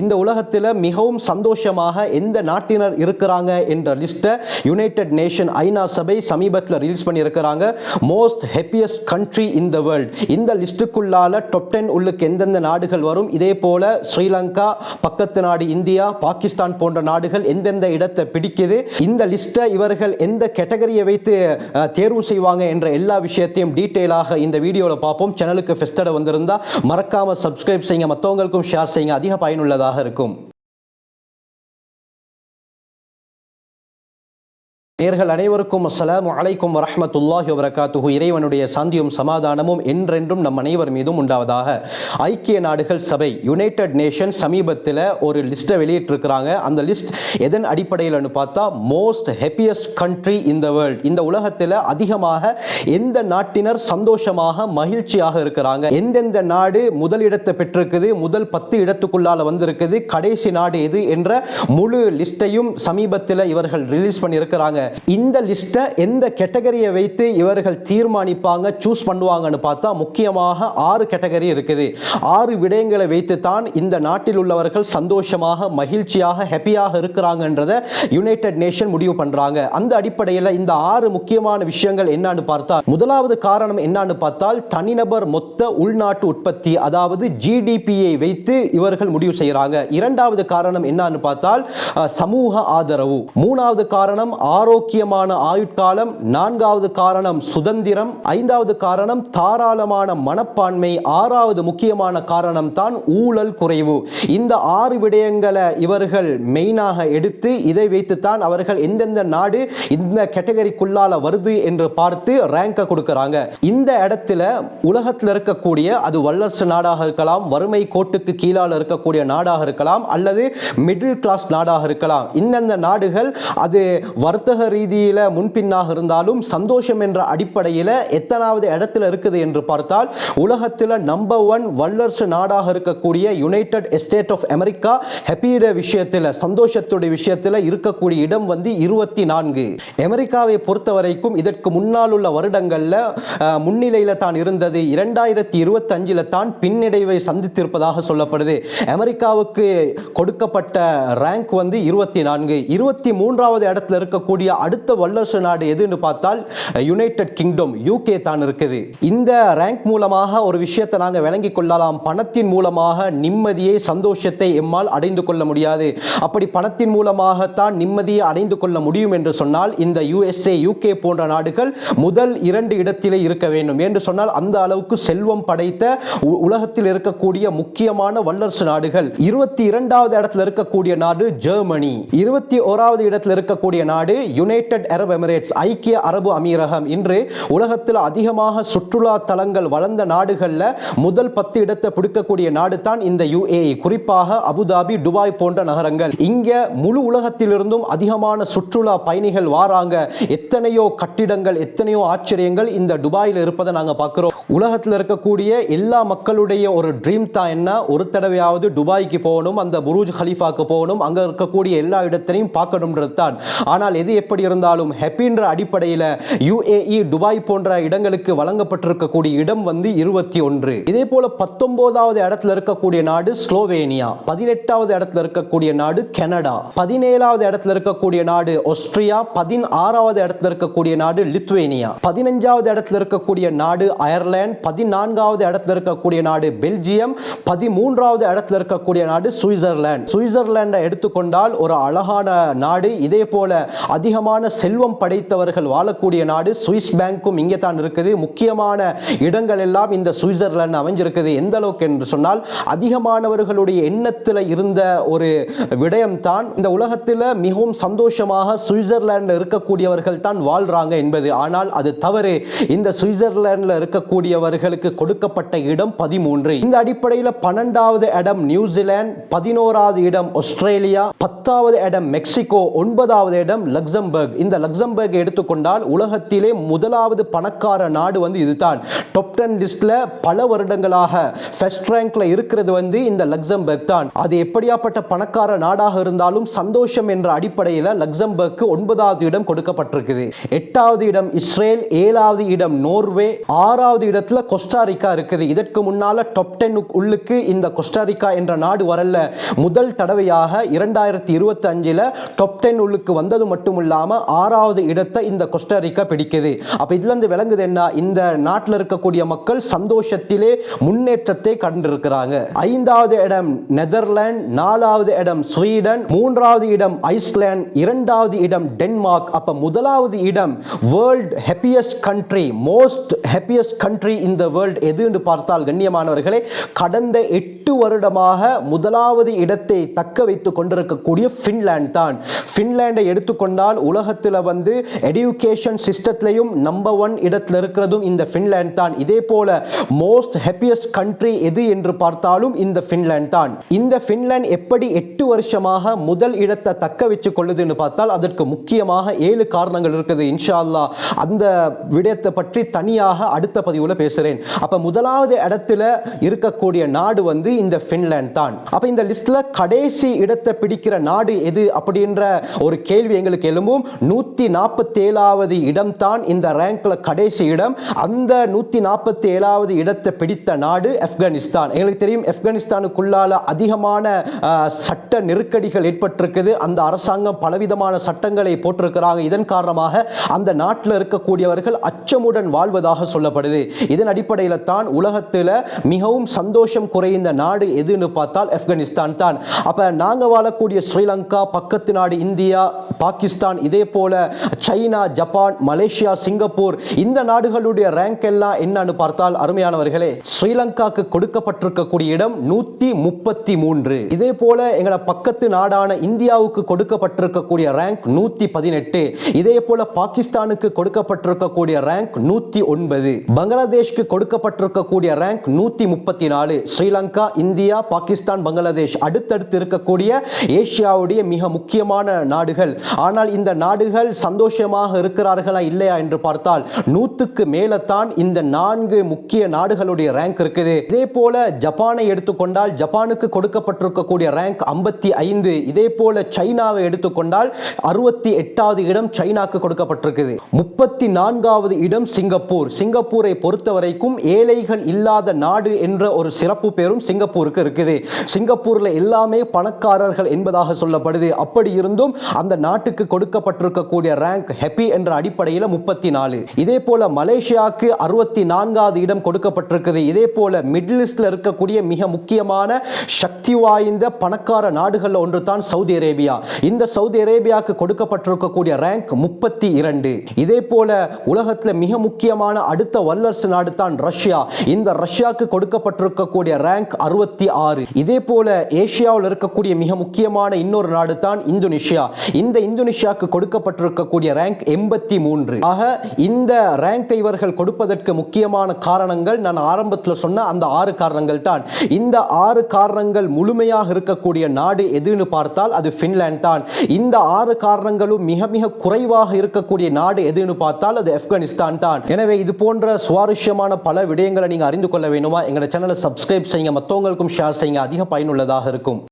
இந்த உலகத்தில் மிகவும் சந்தோஷமாக எந்த நாட்டினர் இருக்கிறாங்க என்ற லிஸ்ட்டை யுனைடெட் நேஷன் ஐநா சபை சமீபத்தில் ரிலீஸ் பண்ணியிருக்கிறாங்க. Most happiest country in the world இந்த லிஸ்ட்டுக்குள்ளால டாப் டென் உள்ளுக்கு எந்தெந்த நாடுகள் வரும்? இதே போல ஸ்ரீலங்கா பக்கத்து நாடு இந்தியா பாகிஸ்தான் போன்ற நாடுகள் எந்தெந்த இடத்தை பிடிக்குது? இந்த லிஸ்ட்டை இவர்கள் எந்த கேட்டகரியை வைத்து தேர்வு செய்வாங்க என்ற எல்லா விஷயத்தையும் டீட்டெயிலாக இந்த வீடியோவில் பார்ப்போம். சேனலுக்கு ஃபெஸ்டடை வந்திருந்தா மறக்காமல் சப்ஸ்கிரைப் செய்யுங்க. மற்றவங்களுக்கும் ஷேர் செய்யுங்க. அதிக பயனுள்ளதாக இருக்கும். நேர்கள் அனைவருக்கும் அஸ்லாம் அலைக்கும் வரமத்துல்லாஹி வரகாத்துஹு இறைவனுடைய சாந்தியும் சமாதானமும் என்றென்றும் நம் அனைவர் மீதும் உண்டாவதாக ஐக்கிய நாடுகள் சபை யுனைடெட் நேஷன் சமீபத்தில் ஒரு லிஸ்ட்டை வெளியிட்டிருக்கிறாங்க. அந்த லிஸ்ட் எதன் அடிப்படையில்னு பார்த்தா most happiest country in the world. இந்த உலகத்தில் அதிகமாக எந்த நாட்டினர் சந்தோஷமாக மகிழ்ச்சியாக இருக்கிறாங்க? எந்தெந்த நாடு முதலிடத்தை பெற்றிருக்குது முதல் பத்து இடத்துக்குள்ளால் வந்திருக்குது கடைசி நாடு எது என்ற முழு லிஸ்ட்டையும் சமீபத்தில் இவர்கள் ரிலீஸ் பண்ணியிருக்கிறாங்க. இந்த லிஸ்ட்டை எந்த கேட்டகரியை வைத்து இவர்கள் தீர்மானிப்பாங்க சூஸ் பண்ணுவாங்கன்னு பார்த்தா முக்கியமாக ஆறு கேட்டகரி இருக்குது. ஆறு விடயங்களை வைத்து தான் இந்த நாட்டில் உள்ளவர்கள் சந்தோஷமாக மகிழ்ச்சியாக ஹாப்பியாக இருக்கிறாங்கன்றதை யுனைடெட் நேஷன் முடிவு பண்ணுறாங்க அந்த அடிப்படையில் இந்த ஆறு முக்கியமான விஷயங்கள் என்னன்னு பார்த்தா முதலாவது காரணம் என்னன்னு பார்த்தால் தனிநபர் மொத்த உள்நாட்டு உற்பத்தி அதாவது ஜிடிபியை வைத்து இவர்கள் முடிவு செய்கிறாங்க இரண்டாவது காரணம் என்னன்னு பார்த்தால் சமூக ஆதரவு. மூணாவது காரணம் ஆரோக்கியமான ஆயுட்காலம் நான்காவது காரணம் சுதந்திரம் ஐந்தாவது காரணம் தாராளமான மனப்பான்மை ஆறாவது முக்கியமான காரணம் தான் ஊழல் குறைவு. இந்த ஆறு விடயங்களை இவர்கள் மெயினாக எடுத்து இதை வைத்துத்தான் அவர்கள் எந்தெந்த நாடு இந்த கேட்டகரிக்குள்ளால வருது என்று பார்த்து ரேங்கை கொடுக்கறாங்க. இந்த இடத்துல உலகத்தில் இருக்கக்கூடிய அது வல்லரசு நாடாக இருக்கலாம் வறுமை கோட்டுக்கு கீழால இருக்கக்கூடிய நாடாக இருக்கலாம் அல்லது மிடில் கிளாஸ் நாடாக இருக்கலாம். இந்தந்த நாடுகள் அது வர்த்தக ரீதியில் முன்பின்னாக இருந்தாலும் சந்தோஷம் என்ற அடிப்படையில் எத்தனாவது இடத்துல இருக்குது என்று பார்த்தால் உலகத்தில் நம்பர் ஒன் வல்லரசு நாடாக இருக்கக்கூடிய யுனைடெட் எஸ்டேட் ஆஃப் அமெரிக்கா ஹெப்பியுடைய விஷயத்தில் சந்தோஷத்துடைய விஷயத்தில் இருக்கக்கூடிய இடம் வந்து இருபத்தி நான்கு அமெரிக்காவை பொறுத்த வரைக்கும் இதற்கு முன்னால் உள்ள வருடங்களில் முன்னிலையில் தான் இருந்தது. இரண்டாயிரத்தி இருபத்தஞ்சில் தான் பின்னடைவை சந்தித்திருப்பதாக சொல்லப்படுது. அமெரிக்காவுக்கு கொடுக்கப்பட்ட ரேங்க் வந்து இருபத்தி நான்கு இருபத்தி மூன்றாவது இடத்துல இருக்கக்கூடிய அடுத்த வல்லரசு நாடு எதுன்னு பார்த்தால் யுனைடெட் கிங்டம் யூகே தான் இருக்குது. இந்த ரேங்க் மூலமாக ஒரு விஷயத்தை நாங்கள் விளங்கிக் கொள்ளலாம். பணத்தின் மூலமாக நிம்மதியை சந்தோஷத்தை எம்மால் அடைந்து கொள்ள முடியாது. அப்படி பணத்தின் மூலமாகத்தான் நிம்மதியை அடைந்து கொள்ள முடியும் என்று சொன்னால் இந்த யுஎஸ்ஏ யூகே போன்ற நாடுகள் முதல் இரண்டு இடத்திலே இருக்க வேண்டும். என்று சொன்னால் அந்த அளவுக்கு செல்வம் படைத்த உ- உலகத்தில் இருக்கக்கூடிய முக்கியமான வல்லரசு நாடுகள். இருபத்தி இரண்டாவது இடத்துல இருக்கக்கூடிய நாடு ஜெர்மனி. இருபத்தி ஓராவது இடத்துல இருக்கக்கூடிய நாடு யுனைடெட் அரப் எமிரேட்ஸ் ஐக்கிய அரபு அமீரகம். இன்று உலகத்தில் அதிகமாக சுற்றுலா தலங்கள் வளர்ந்த நாடுகளில் முதல் பத்து இடத்தை பிடிக்கக்கூடிய நாடு தான் இந்த யுஏஇ குறிப்பாக அபுதாபி துபாய் போன்ற நகரங்கள். இங்க முழு உலகத்திலிருந்தும் அதிகமான சுற்றுலா பயணிகள் வாராங்க. எத்தனையோ கட்டிடங்கள் எத்தனையோ ஆச்சரியங்கள் இந்த துபாயில் இருப்பதை நாங்கள் பார்க்குறோம். உலகத்தில் இருக்கக்கூடிய எல்லா மக்களுடைய ஒரு ட்ரீம் தான் என்ன? ஒரு தடவையாவது துபாய்க்கு போகணும் அந்த புரூஜ் ஹலீஃபாக்கு போகணும் அங்கே இருக்கக்கூடிய எல்லா இடத்தையும் பார்க்கணும்ன்றது தான். ஆனால் எது எப்படி இருந்தாலும் ஹெப்பின்ற அடிப்படையில் யுஏஇ துபாய் போன்ற இடங்களுக்கு வழங்கப்பட்டிருக்கக்கூடிய இடம் வந்து இருபத்தி ஒன்று. இதே போல பத்தொன்பதாவது இடத்துல இருக்கக்கூடிய நாடு ஸ்லோவேனியா. பதினெட்டாவது இடத்துல இருக்கக்கூடிய நாடு கனடா. பதினேழாவது இடத்துல இருக்கக்கூடிய நாடு ஆஸ்திரியா. பதினாறாவது இடத்துல இருக்கக்கூடிய நாடு லித்வேனியா. பதினஞ்சாவது இடத்துல இருக்கக்கூடிய நாடு அயர்லாந்து. பதினான்காவது இடத்துல இருக்கக்கூடிய நாடு பெல்ஜியம். பதிமூன்றாவது இடத்துல இருக்கக்கூடிய நாடு சுவிட்சர்லாந்து. சுவிட்சர்லாண்டை எடுத்துக்கொண்டால் ஒரு அழகான நாடு. இதே போல அதிகம் அதிகமான செல்வம் படைத்தவர்கள் வாழக்கூடிய நாடு சுவிஸ் பேங்க்கும் இங்கே தான் இருக்குது. முக்கியமான இடங்கள் எல்லாம் இந்த சுவிட்சர்லாந்து அமைஞ்சிருக்குது. எந்த அளவுக்கு என்று சொன்னால் அதிகமானவர்களுடைய எண்ணத்தில் இருந்த ஒரு விடயம் தான் இந்த உலகத்தில் மிகவும் சந்தோஷமாக சுவிட்சர்லாண்டில் இருக்கக்கூடியவர்கள் தான் வாழ்றாங்க என்பது. ஆனால் அது தவறு. இந்த சுவிட்சர்லாண்டில் இருக்கக்கூடியவர்களுக்கு கொடுக்கப்பட்ட இடம் பதிமூன்று. இந்த அடிப்படையில் பன்னெண்டாவது இடம் நியூசிலாந்து பதினோராவது இடம் ஆஸ்திரேலியா பத்தாவது இடம் மெக்சிகோ ஒன்பதாவது இடம் லக்ஸம் லக்சம்பர்க். இந்த லக்சம்பர்க் எடுத்துக்கொண்டால் உலகத்திலே முதலாவது பணக்கார நாடு வந்து இதுதான். டாப் டென் லிஸ்ட்ல பல வருடங்களாக ஃபர்ஸ்ட் ரேங்க்ல இருக்கிறது வந்து இந்த லக்சம்பர்க் தான். அது எப்படியாப்பட்ட பணக்கார நாடாக இருந்தாலும் சந்தோஷம் என்ற அடிப்படையில் லக்சம்பர்க்கு ஒன்பதாவது இடம் கொடுக்கப்பட்டிருக்குது. எட்டாவது இடம் இஸ்ரேல் ஏழாவது இடம் நோர்வே ஆறாவது இடத்துல கொஸ்டாரிக்கா இருக்குது. இதற்கு முன்னால டாப் டென் உள்ளுக்கு இந்த கொஸ்டாரிக்கா என்ற நாடு வரல. முதல் தடவையாக இரண்டாயிரத்தி இருபத்தி அஞ்சில் டாப் டென் உள்ளுக்கு வந்தது மட்டும் இல்லாமல் ஆறாவது இடத்தை இந்த கொஸ்டரிக்கா பிடிக்குது. அப்போ இதுல இருந்து விளங்குது என்ன? இந்த நாட்டில் இருக்கக்கூடிய மக்கள் சந்தோஷத்திலே முன்னேற்றத்தை கண்டிருக்கிறாங்க. ஐந்தாவது இடம் நெதர்லாந்து நாலாவது இடம் ஸ்வீடன் மூன்றாவது இடம் ஐஸ்லாந்து இரண்டாவது இடம் டென்மார்க். அப்போ முதலாவது இடம் world happiest country most happiest country in the world எதுன்னு பார்த்தால் கண்ணியமானவர்களே கடந்த எட்டு எட்டு வருடமாக முதலாவது இடத்தை தக்க வைத்துக் கொண்டிருக்கக்கூடிய ஃபின்லேண்ட் தான். ஃபின்லாண்டை எடுத்துக்கொண்டால் உலகத்தில் வந்து எடுகேஷன் சிஸ்டத்திலையும் நம்பர் ஒன் இடத்தில் இருக்கிறதும் இந்த ஃபின்லேண்ட் தான். இதே போல மோஸ்ட் ஹாப்பியஸ்ட் கண்ட்ரி எது என்று பார்த்தாலும் இந்த ஃபின்லேண்ட் தான். இந்த ஃபின்லேண்ட் எப்படி எட்டு வருஷமாக முதல் இடத்தை தக்க வச்சு கொள்ளுதுன்னு பார்த்தால் அதற்கு முக்கியமாக ஏழு காரணங்கள் இருக்குது இன்ஷா அந்த விடயத்தை பற்றி தனியாக அடுத்த பதிவில் பேசுகிறேன் அப்போ முதலாவது இடத்துல இருக்கக்கூடிய நாடு வந்து இந்த ஃபின்லாந்து தான். அப்போ இந்த லிஸ்ட்ல கடைசி இடத்தை பிடிக்கிற நாடு எது அப்படின்ற ஒரு கேள்வி எங்களுக்கு எழும்பும். நூற்றி நாற்பத்தி ஏழாவது இடம் தான் இந்த ரேங்க்ல கடைசி இடம். அந்த நூற்றி நாற்பத்தி ஏழாவது இடத்தை பிடித்த நாடு ஆப்கானிஸ்தான் எங்களுக்கு தெரியும் ஆப்கானிஸ்தானுக்குள்ளால அதிகமான சட்ட நெருக்கடிகள் ஏற்பட்டிருக்குது. அந்த அரசாங்கம் பலவிதமான சட்டங்களை போட்டிருக்கிறாங்க. இதன் காரணமாக அந்த நாட்டில் இருக்கக்கூடியவர்கள் அச்சமுடன் வாழ்வதாக சொல்லப்படுது. இதன் அடிப்படையில் தான் உலகத்தில் மிகவும் சந்தோஷம் குறைந்த நாடு எதுன்னு பார்த்தால் ஆப்கானிஸ்தான் தான் அப்போ நாங்கள் வாழக்கூடிய ஸ்ரீலங்கா பக்கத்து நாடு இந்தியா பாகிஸ்தான் இதே போல சைனா ஜப்பான் மலேசியா சிங்கப்பூர் இந்த நாடுகளுடைய ரேங்க் எல்லாம் என்னன்னு பார்த்தால் அருமையானவர்களே ஸ்ரீலங்காக்கு கொடுக்கப்பட்டிருக்கக்கூடிய இடம் நூற்றி முப்பத்தி மூன்று. இதே போல எங்களோட பக்கத்து நாடான இந்தியாவுக்கு கொடுக்கப்பட்டிருக்கக்கூடிய ரேங்க் நூற்றி பதினெட்டு. இதே போல பாகிஸ்தானுக்கு கொடுக்கப்பட்டிருக்கக்கூடிய ரேங்க் நூற்றி ஒன்பது. பங்களாதேஷ்க்கு கொடுக்கப்பட்டிருக்கக்கூடிய ரேங்க் நூற்றி முப்பத்தி நாலு. ஸ்ரீலங்கா இந்தியா பாகிஸ்தான் பங்களாதேஷ் அடுத்தடுத்து இருக்கக்கூடிய ஏசியாவுடைய மிக முக்கியமான நாடுகள். ஆனால் இந்த நாடுகள் சந்தோஷமாக இருக்கிறார்களா இல்லையா என்று பார்த்தால் நூற்றுக்கு மேலத்தான் இந்த நான்கு முக்கிய நாடுகளுடைய ரேங்க் இருக்குது. இதே போல ஜப்பானை எடுத்துக்கொண்டால் ஜப்பானுக்கு கொடுக்கப்பட்டிருக்கக்கூடிய ரேங்க் ஐம்பத்தி ஐந்து. இதே போல சைனாவை எடுத்துக்கொண்டால் அறுபத்தி எட்டாவது இடம் சைனாக்கு கொடுக்கப்பட்டிருக்குது. முப்பத்தி நான்காவது இடம் சிங்கப்பூர். சிங்கப்பூரை பொறுத்த வரைக்கும் ஏழைகள் இல்லாத நாடு என்ற ஒரு சிறப்பு பேரும் சிங்கப்பூருக்கு இருக்குது. சிங்கப்பூரில் எல்லாமே பணக்காரர்கள் என்பதாக சொல்லப்படுது. அப்படி இருந்தும் அந்த நாட்டுக்கு கொடுக்கப்பட்டிருக்கக்கூடிய ரேங்க் ஹெப்பி என்ற அடிப்படையில் முப்பத்தி நாலு இதே போல மலேசியாவுக்கு அறுபத்தி நான்காவது இடம் கொடுக்கப்பட்டிருக்குது. இதே போல மிடில் ஈஸ்டில் இருக்கக்கூடிய மிக முக்கியமான சக்தி வாய்ந்த பணக்கார நாடுகளில் ஒன்று தான் சவுதி அரேபியா. இந்த சவுதி அரேபியாவுக்கு கொடுக்கப்பட்டிருக்கக்கூடிய ரேங்க் முப்பத்தி இரண்டு இதே போல உலகத்தில் மிக முக்கியமான அடுத்த வல்லரசு நாடு தான் ரஷ்யா. இந்த ரஷ்யாவுக்கு கொடுக்கப்பட்டிருக்கக்கூடிய ரேங்க் அறுபத்தி ஆறு. இதே போல ஏசியாவில் இருக்கக்கூடிய மிக முக்கியமான இன்னொரு நாடு தான் இந்தோனேஷியா. இந்த இந்தோனேஷியாவுக்கு கொடுக்கப்பட்டிருக்கக்கூடிய ரேங்க் எண்பத்தி மூன்று. ஆக இந்த ரேங்கை இவர்கள் கொடுப்பதற்கு முக்கியமான காரணங்கள் நான் ஆரம்பத்தில் சொன்ன அந்த ஆறு காரணங்கள் தான் இந்த ஆறு காரணங்கள் முழுமையாக இருக்கக்கூடிய நாடு எதுன்னு பார்த்தால் அது ஃபின்லாந்து தான் இந்த ஆறு காரணங்களும் மிக மிக குறைவாக இருக்கக்கூடிய நாடு எதுன்னு பார்த்தால் அது ஆப்கானிஸ்தான் தான் எனவே இது போன்ற சுவாரஸ்யமான பல விடயங்களை நீங்கள் அறிந்து கொள்ள வேணுமா எங்களோட சேனலை சப்ஸ்கிரைப் செய்யுங்க. உங்களுக்கும் ஷேர் செய்யுங்க. அதிக பயனுள்ளதாக இருக்கும்.